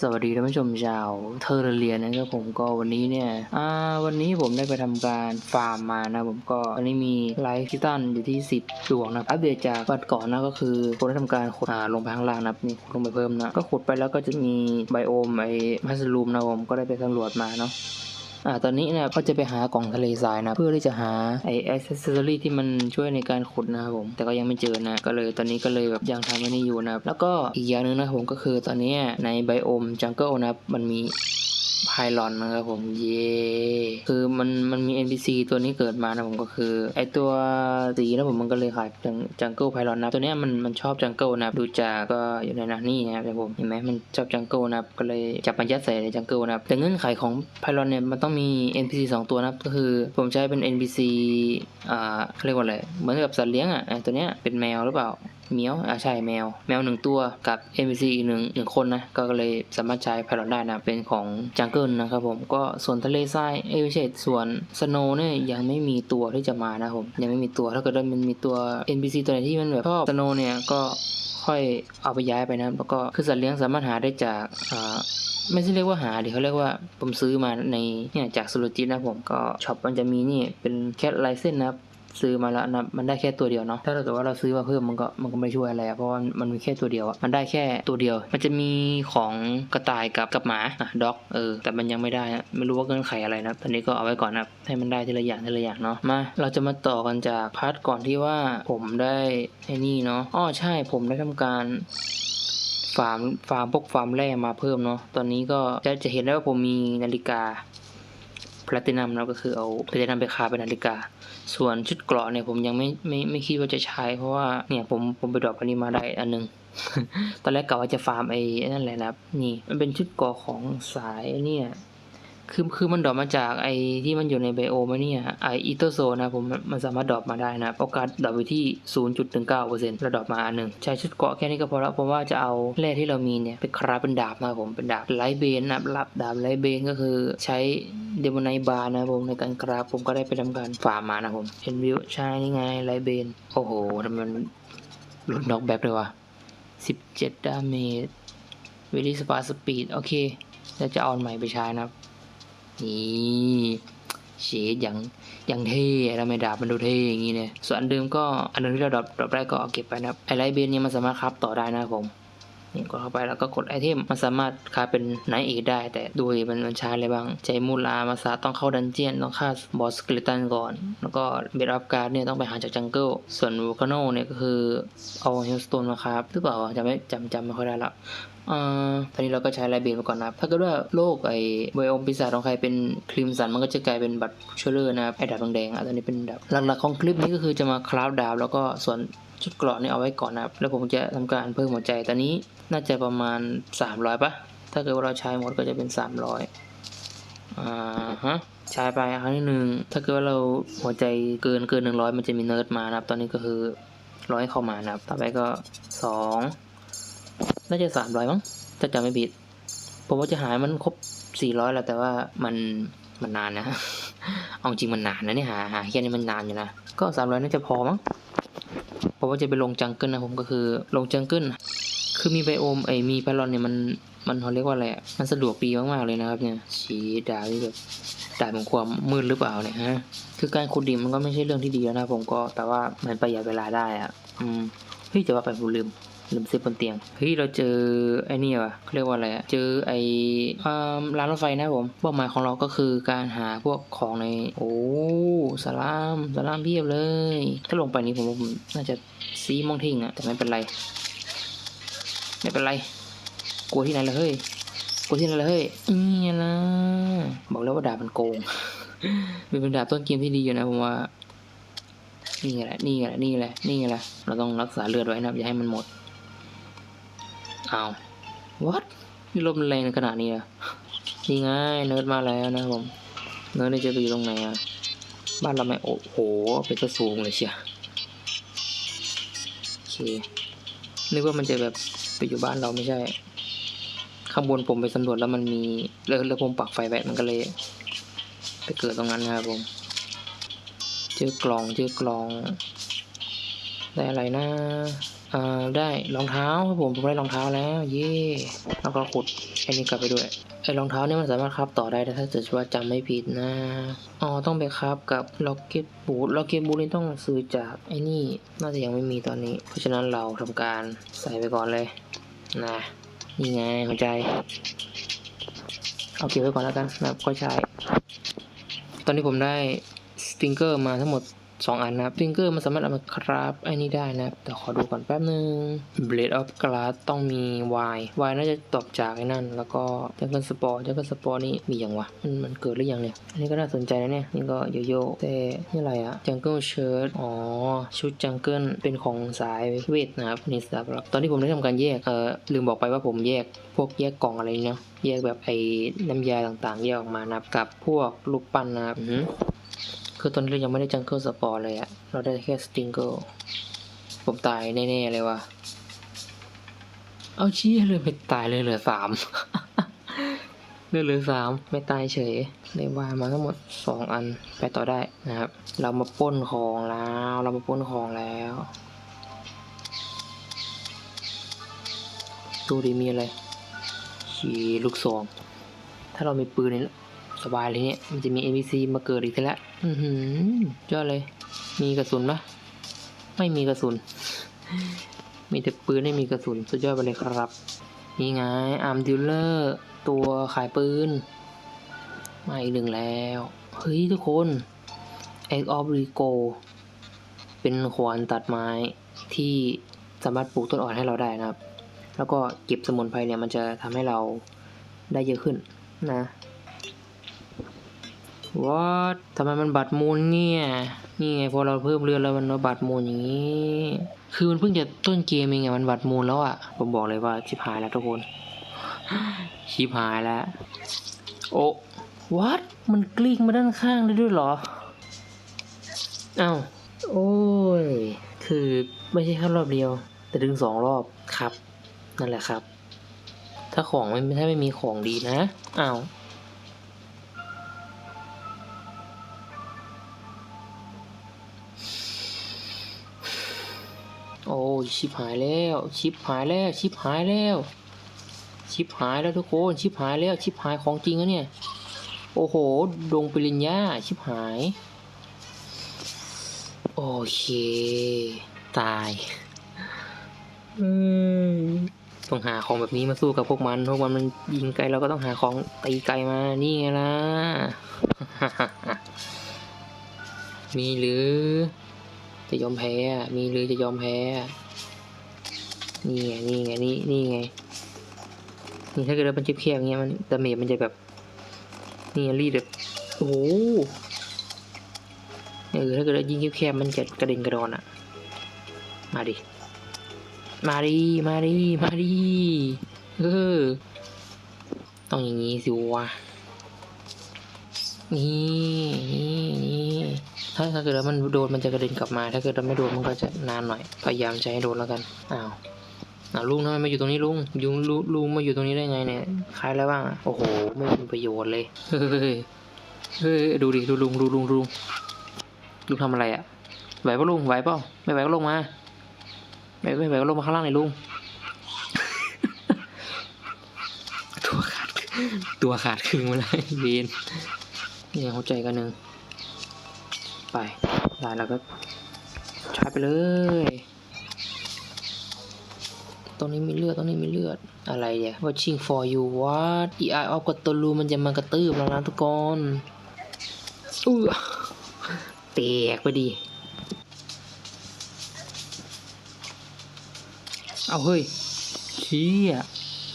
สวัสดีท่านผู้ชมชาวเทอร์เรียนนะครับผมก็วันนี้เนี่ยอ่าวันนี้ผมได้ไปทำการฟาร์มมานะผมก็วันนี้มีไลฟ์คิตันอยู่ที่ 10ดวงนะอัปเดตจากวันก่อนนะก็คือคนได้ทำการขุดหาลงไปข้างล่างนะนี่ขุดลงไปเพิ่มนะก็ขุดไปแล้วก็จะมีไบโอมไอมัสลูมนะผมก็ได้ไปสำรวจมาเนาะ อ่าตอนนี้เนี่ยก็จะไปหากล่องทะเลทรายนะเพื่อที่จะหาไอแอ c เซสซอรี่ที่มันช่วยในการขุดนะครับผมแต่ก็ยังไม่เจอนะก็เลยตอนนี้ก็เลยแบบยังทำไม่ได้อยู่นะครับแล้วก็อีกอย่างหนึ่งนะครับผมก็คือตอนนี้ในไบโอมจังเกิลนะครับมันมี ไพลอนนะครับผม เย่คือมันมันมี NPC ตัวนี้เกิดมานะผมก็คือ ไอตัวสีนะผมมันก็เลยขายจังจังเกิลไพลอนนะตัวเนี้ยมันมันชอบจังเกิลนะดูจากก็อยู่ในนะนี่นะครับผมเห็นไหมมันชอบจังเกิลนะก็เลยจับมันยัดใส่ในจังเกิลนะแต่เงื่อนไขของไพลอนเนี่ยมันต้องมี NPC สองตัวนะก็คือผมใช้เป็น NPC อ่าเขาเรียกว่าอะไรเหมือนกับสัตว์เลี้ยงอะไอตัวเนี้ยเป็นแมวหรือเปล่า เมียวอ่าใช่แมว แมวหนึ่งตัวกับ NPC อีกหนึ่งหนึ่งคนนะ ก็เลยสามารถใช้ไพลอนได้นะ เป็นของจังเกิลนะครับผมก็ส่วนทะเลทรายเอ้ยไม่ใช่ส่วนสโนเนี่ยยังไม่มีตัวที่จะมานะผม ยังไม่มีตัวถ้าเกิดว่ามันมีตัว NPC ตัวไหนที่มันแบบชอบสโนเนี่ยก็ค่อยเอาไปย้ายไปนะแล้วก็คือสัตว์เลี้ยงสามารถหาได้จากไม่ใช่เรียกว่าหาเดี๋ยวเขาเรียกว่าผมซื้อมาในเนี่ยจากสุรจิตนะผมก็ช็อปมันจะมีนี่เป็นแคทไลเซนนะครับ ซื้อมาแล้วนะมันได้แค่ตัวเดียวเนาะถ้าเกิดว่าเราซื้อมาเพิ่มมันก็มันก็ไม่ช่วยอะไรอะเพราะว่ามันมีแค่ตัวเดียวอะมันได้แค่ตัวเดียว มันจะมีของกระต่ายกับกับหมาอะด็อกเออแต่มันยังไม่ได้อะไม่รู้ว่าเงื่อนไขอะไรนะตอนนี้ก็เอาไว้ก่อนนะให้มันได้ทีละอย่างทีละอย่างเนาะมาเราจะมาต่อกันจากพาร์ทก่อนที่ว่าผมได้ไอ้นี่เนาะอ้อใช่ผมได้ทำการฟาร์มฟาร์มพวกฟาร์มแร่มาเพิ่มเนาะตอนนี้ก็จะจะเห็นได้ว่าผมมีนาฬิกา พลตินัมแล้วก็คือเอาแพลตินัมไปคาเป็นนาฬิกา ส่วนชุดเกราะเนี่ยผมยังไม่ไม่ไม่คิดว่าจะใช้ เพราะว่าเนี่ยผมผมไปดรอปอันนี้มาได้อันหนึง ตอนแรกกะว่าจะฟาร์มไอ้นั่นแหละนะนี่มันเป็นชุดเกราะของสายเนี่ยคือคือมันดรอปมาจากไอ้ที่มันอยู่ในไบโอมอะเนี่ยไออีโตโซนะผมมันสามารถดรอปมาได้นะโอกาสดรอปอยู่ที่ 0.19%ระดรอปมาอันหนึ่งใช้ชุดเกราะแค่นี้ก็พอแล้วเพราะว่าจะเอาแร่ที่เรามีเนี่ยไปคราเป็นดาบนะครับผมเป็นดาบไลเบนนะรับรับดาบไลเบนก็คือใช้ เดมอนไนบาร์นะผมในการคราฟผมก็ได้ไปทำการฟาร์มมานะผมเห็นวิวใช่นี่ไงไลเบนโอ้โหทำไมมันลดนอกแบ็คเลยวะ17ดาเมจวิลิสปาสปีดโอเคแล้วจะเอาใหม่ไปใช้นะครับ นี่เชดอย่างอย่างเท่ทำไม่ดาบมันดูเท่อย่างนี้เนี่ยส่วนอันเดิมก็อันเดิมที่เราดรอปดรอปได้ก็เอาเก็บไปนะครับไอไลเบนเนี่ยมันสามารถคราฟต่อได้นะครับผม นี่กดเข้าไปแล้วก็กดไอเทมมันสามารถคาเป็นไนท์เอได้ แต่ดูมันมันช้อะไรบ้าง ใจมูลามาซาต้องเข้าดันเจียน ต้องฆ่าบอสสกเลตันก่อน แล้วก็เบดอัพการ์ดเนี่ยต้องไปหาจากจังเกิลส่วนวูคาโนเนี่ยก็คือเอาเฮลสโตนมาครับหรือเปล่าจำไม่จำจำไม่ค่อยได้ละอตอนนี้เราก็ใช้ไลเบนไปก่อนนะครับ ถ้าเกิดว่าโลกไอไบโอมปีศาจของใครเป็นครีมสันมันก็จะกลายเป็นบัตรเชลเลอร์นะครับไอดาบแดงๆอะตอนนี้เป็นดาบหลักๆของคลิปนี้ก็คือจะมาคราฟดาบแล้วก็ส่วน ชุดเกราะนี่เอาไว้ก่อนนะครับแล้วผมจะทำการเพิ่มหัวใจตอนนี้น่าจะประมาณ 300ปะถ้าเกิดว่าเราใช้หมดก็จะเป็น 300อ่าฮะใช้ไปครั้งที่หนึ่งถ้าเกิดว่าเราหัวใจเกินเกินหนึ่งร้อยมันจะมีเนิร์ดมานะครับ ตอนนี้ก็คือร้อยเข้ามานะครับ ต่อไปก็สองน่าจะสามร้อยมั้งถ้าจำไม่ผิด ผมว่าจะหายมันครบสี่ร้อยแล้วแต่ว่ามันมันนานนะ เอาจริงมันนานนะเนี่ยหาหาแค่นี้มันนานอยู่นะ ก็สามร้อยน่าจะพอมั้ง เพราะว่าจะไปลงจังเกิลนะผมก็คือลงจังเกิลคือมีไบโอมไอมีไพลอนเนี่ยมันมันเขาเรียกว่าอะไรอะมันสะดวกปีมากๆเลยนะครับเนี่ยสีดาวนี่แบบดาบของความมืดหรือเปล่าเนี่ยฮะคือการขุดดินมันก็ไม่ใช่เรื่องที่ดีแล้วนะผมก็แต่ว่ามันประหยัดเวลาได้อะอืมเฮ้ยจะว่าไปผมลืม ลืมซื้อบนเตียง เฮ้ย เราเจอไอ้นี่วะเขาเรียกว่าอะไรอะเจอไอ้ร้านรถไฟนะผมเป้าหมายของเราก็คือการหาพวกของใน โอ้สลามสลามเพียบเลย ถ้าลงไปนี้ผมว่าผมน่าจะซีมองทิ้งอะแต่ไม่เป็นไร ไม่เป็นไร กลัวที่ไหนละเฮ้ย กลัวที่ไหนละเฮ้ยนี่นะ บอกแล้วว่าดาบมันโกงมันเป็นดาบต้นเกมที่ดีอยู่นะผมว่านี่แหละ นี่แหละ นี่แหละ นี่แหละ เราต้องรักษาเลือดไว้นะอย่าให้มันหมด เอาวัดนี่ลมมันแรงขนาดนี้อะนี่ไงเนิร์ดมาแล้วนะผม เนิร์ดจะไปอยู่ตรงไหนอะ บ้านเราไม่โอ้โหเป็นตัวสูงเลยเชียโอเคนึกว่ามันจะแบบไปอยู่บ้านเราไม่ใช่ ข้างบนผมไปสำรวจแล้วมันมีแล้วแล้วผมปักไฟแวะมันก็เลย ไปเกิดตรงนั้นนะครับผมเจอกล่องเจอกล่อง ได้อะไรนะ เอ่อได้รองเท้าครับผมผมได้รองเท้าแล้ว เย่แล้วก็ขุดไอ้นี่กลับไปด้วยไอ้รองเท้านี่มันสามารถครับต่อได้ถ้าเกิดว่าจำไม่ผิดนะอ๋อต้องไปครับกับล็อกเก็ตบูทล็อกเก็ตบูทนี่ต้องซื้อจากไอ้นี่น่าจะยังไม่มีตอนนี้ เพราะฉะนั้นเราทำการใส่ไปก่อนเลยนะนี่ไงหัวใจ เอาเก็บไว้ก่อนแล้วกันนะครับค่อยใช้ตอนนี้ผมได้สติงเกอร์มาทั้งหมด 2อันนะครับสติงเกอร์มันสามารถเอามาคราฟไอ้นี่ได้นะครับแต่ขอดูก่อนแป๊บนึง Blade of Glass ต้องมี Y Y น่าจะตอบจากไอ้นั่น แล้วก็จังเกิลสปอร์จังเกิลสปอร์นี่มีอย่างวะมันมันเกิดหรือยังเนี่ย อันนี้ก็น่าสนใจนะเนี่ย นี่ก็โยโย่แต่นี่อะไรอะจังเกิลเชิ้ตอ๋อ ชุดจังเกิลเป็นของสายเวทนะครับนี่สำหรับตอนที่ผมได้ทำการแยกเออลืมบอกไปว่าผมแยกพวกแยกกล่องอะไรเนาะแยกแบบไอ้น้ำยาต่างๆ แยกออกมานะครับกับพวกลูกปั้นนะครับ คือตอนนี้เรายังไม่ได้จังเกิลสปอร์เลยอะเราได้แค่สติงเกิลผมตายแน่ๆเลยว่ะ เอาชี้เลยไม่ตายเลยเหลือสามเหลือเหลือสามไม่ตายเฉยได้วายมาทั้งหมดสองอันไปต่อได้นะครับ เรามาป้นของแล้ว เรามาป้นของแล้วดูดีมีอะไรขี่ลูกซองถ้าเรามีปืนนี่ สบายเลยเนี่ย มันจะมี NPC มาเกิดอีกทีละอือหือยอดเลย มีกระสุนปะไม่มีกระสุน มีแต่ปืนไม่มีกระสุน สุดยอดไปเลยครับ นี่ไงอาร์มดิลเลอร์ ตัวขายปืน มาอีกหนึ่งแล้ว เฮ้ยทุกคน Egg of Rico เป็นขวานตัดไม้ที่สามารถปลูกต้นอ่อนให้เราได้นะครับ แล้วก็เก็บสมุนไพรเนี่ยมันจะทำให้เราได้เยอะขึ้นนะ What ทำไมมันบัตรมูลเนี่ย นี่ไงพอเราเพิ่มเรือนแล้วมันมาบัตรมูลอย่างนี้ คือมันเพิ่งจะต้นเกมเองไงมันบัตรมูลแล้วอะ่ะ ผมบอกเลยว่าชิบหายแล้วทุกคน ชิบหายแล้ว โอ้ What มันกลิ้งมาด้านข้างได้ด้วยเหรอ เอ้า โอ้ย คือไม่ใช่แค่รอบเดียว แต่ถึงสองรอบครับ นั่นแหละครับ ถ้าของไม่ถ้าไม่มีของดีนะ อ้าว โอ้ยชิบหายแล้ว ชิบหายแล้ว ชิบหายแล้ว ชิบหายแล้วทุกคน ชิบหายแล้ว ชิบหายของจริงแล้วเนี่ย โอ้โห ดงปริญญา ชิบหาย โอเค ตายอืต้องหาของแบบนี้มาสู้กับพวกมัน พวกมันมันยิงไกลเราก็ต้องหาของตีไกลมา นี่ไงล่ะ มีหรือ จะยอมแพ้มีหรือจะยอมแพ้ นี่ไงนี่ไงนี่นี่ไง นี่ถ้าเกิดว่ามันเคียบๆอย่างเงี้ยมันดาเมจมันจะแบบ นี่รีดแบบ โอ้โหเออถ้าเกิดว่ายิงแคบมันจะกระเด็นกระดอนอะมาดิ มาดิ มาดิ มาดิเออต้องอย่างงี้สิวะ นี่นี่นี่ ถ้าถ้าเกิดว่ามันโดนมันจะกระเด็นกลับมา ถ้าเกิดว่าไม่โดนมันก็จะนานหน่อย พยายามจะให้โดนแล้วกัน อ้าวอ้าวลุงทำไมมาอยู่ตรงนี้ลุงยุงลุลุงมาอยู่ตรงนี้ได้ไงเนี่ยคล้ายอะไรบ้างโอ้โห ไม่มีประโยชน์เลย เฮ้ยเฮ้ยดูดิดูลุงดูลุงดูลุงลุงทำอะไรอะไหวปะลุงไหวเปล่าไม่ไหวก็ลงมา ไม่ไม่ไหวก็ลงมาข้างล่างเลยลุง ตัวขาดตัวขาดครึ่งมาแล้วเวนนี่เข้าใจกันหนึ่ง ไปได้แล้วก็ใชาร์จไปเลย ตรงนี้มีเลือด ตรงนี้มีเลือด อะไรเนี่ย watching for you what EI of กตลูมันจะมากระตืบแล้วนะทุกคนอู้แตกไปดิเอาเฮ้ยเชี่ย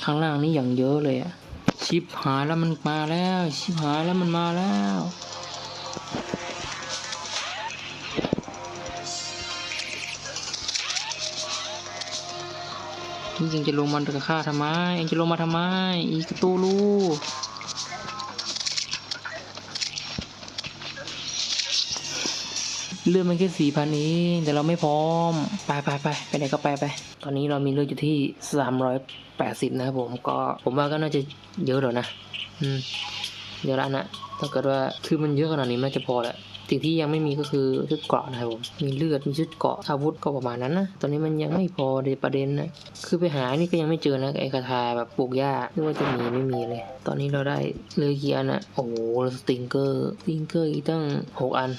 ข้างล่างนี่อย่างเยอะเลยอะชิปหายแล้วมันมาแล้ว ชิปหายแล้วมันมาแล้ว เองจะลงมากับข้าทำไม เองจะลงมาทำไม อีกตูรูเลือดมันแค่สี่พันเองแต่เราไม่พร้อม ไปไปไปไปไหนก็ไปไป ตอนนี้เรามีเลือดอยู่ที่สามร้อยแปดสิบนะครับผมก็ผมว่าก็น่าจะเยอะแล้วนะ อืม เยอะแล้วนะถ้าเกิดว่าคือมันเยอะขนาดนี้มันน่าจะพอแหละสิ่งที่ยังไม่มีก็คือชุดเกราะนะครับผมมีเลือดมีชุดเกราะอาวุธก็ประมาณนั้นนะตอนนี้มันยังไม่พอในประเด็นนะคือไปหานี่ก็ยังไม่เจอนะไอ้คาถาแบบปลูกหญ้าไม่ว่าจะมีไม่มีเลย ตอนนี้เราได้เลือกี่อันนะโอ้โหสติงเกอร์สติงเกอร์อีกตั้งหกอัน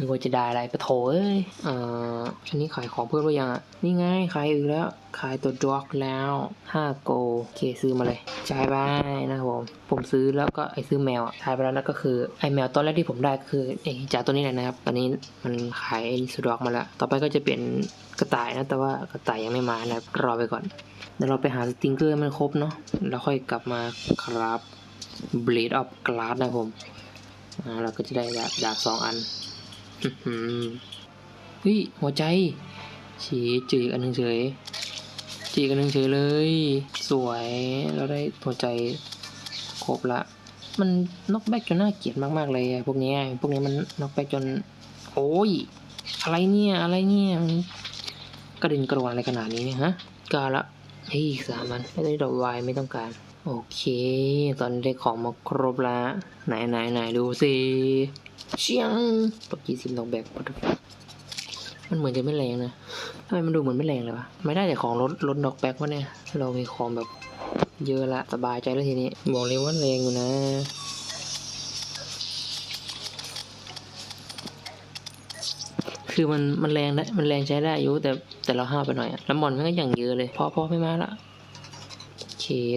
นึกว่าจะได้อะไรปะโถเอ้ยอ่าอันนี้ขายของเพื่อนว่ายังอะนี่ไงขายอีกแล้ว ขายตัวดอกแล้ว5โกโอเคซื้อมาเลยจ่ายไปนะครับผม ผมซื้อแล้วก็ไอซื้อแมวอะจ่ายไปแล้วแล้วก็คือไอแมวตอนแรกที่ผมได้คือไอจาตัวนี้แหละนะครับ ตอนนี้มันขายไอสุดอกมาแล้ว ต่อไปก็จะเป็นกระต่ายนะ แต่ว่ากระต่ายยังไม่มานะครับรอไปก่อนเดี๋ยวเราไปหาสติงเกอร์ให้มันครบเนาะแล้วค่อยกลับมาครับ Blade of Glass นะครับผม อ่าเราก็จะได้ดาบดาบสองอัน เฮ้ยหัวใจฉีจีกอันหนึ่งเฉยจีกอันหนึ่งเฉยเลย สวยเราได้หัวใจครบละ มันนอกแบกจนน่าเกลียดมากๆเลยพวกนี้พวกนี้มันนอกแบกจน โอ้ยอะไรเนี่ยอะไรเนี่ยมันกระด็นกระดอนอะไรขนาดนี้เนี่ยฮะกาละเฮ้ยอีกสามันไม่ได้ดอกวายไม่ต้องการ โอเค ตอนนี้ได้ของมาครบละไหนไหนไหนดูสิ เชียงตกยี่สิบดอกแบบมันเหมือนจะไม่แรงนะทำไมมันดูเหมือนไม่แรงเลยวะ ไม่ได้แต่ของลดลดดอกแบ็กวะเนี่ย เรามีของแบบเยอะละสบายใจแล้วทีนี้ บอกเลยว่าแรงอยู่นะคือมันมันแรงได้มันแรงใช้ได้อยู่แต่แต่เราห้าวไปหน่อยอะแล้วมอนมันก็อย่างเยอะเลยพอพอไม่มาละ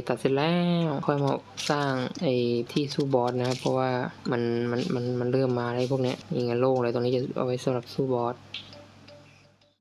ตัดเสร็จแล้วค่อยมาสร้างไอ้ที่สู้บอสนะครับเพราะว่ามันมันมันมันเริ่มมาอะไรพวกเนี้ยยิงกันโล่งเลยตรงนี้จะเอาไว้สำหรับสู้บอส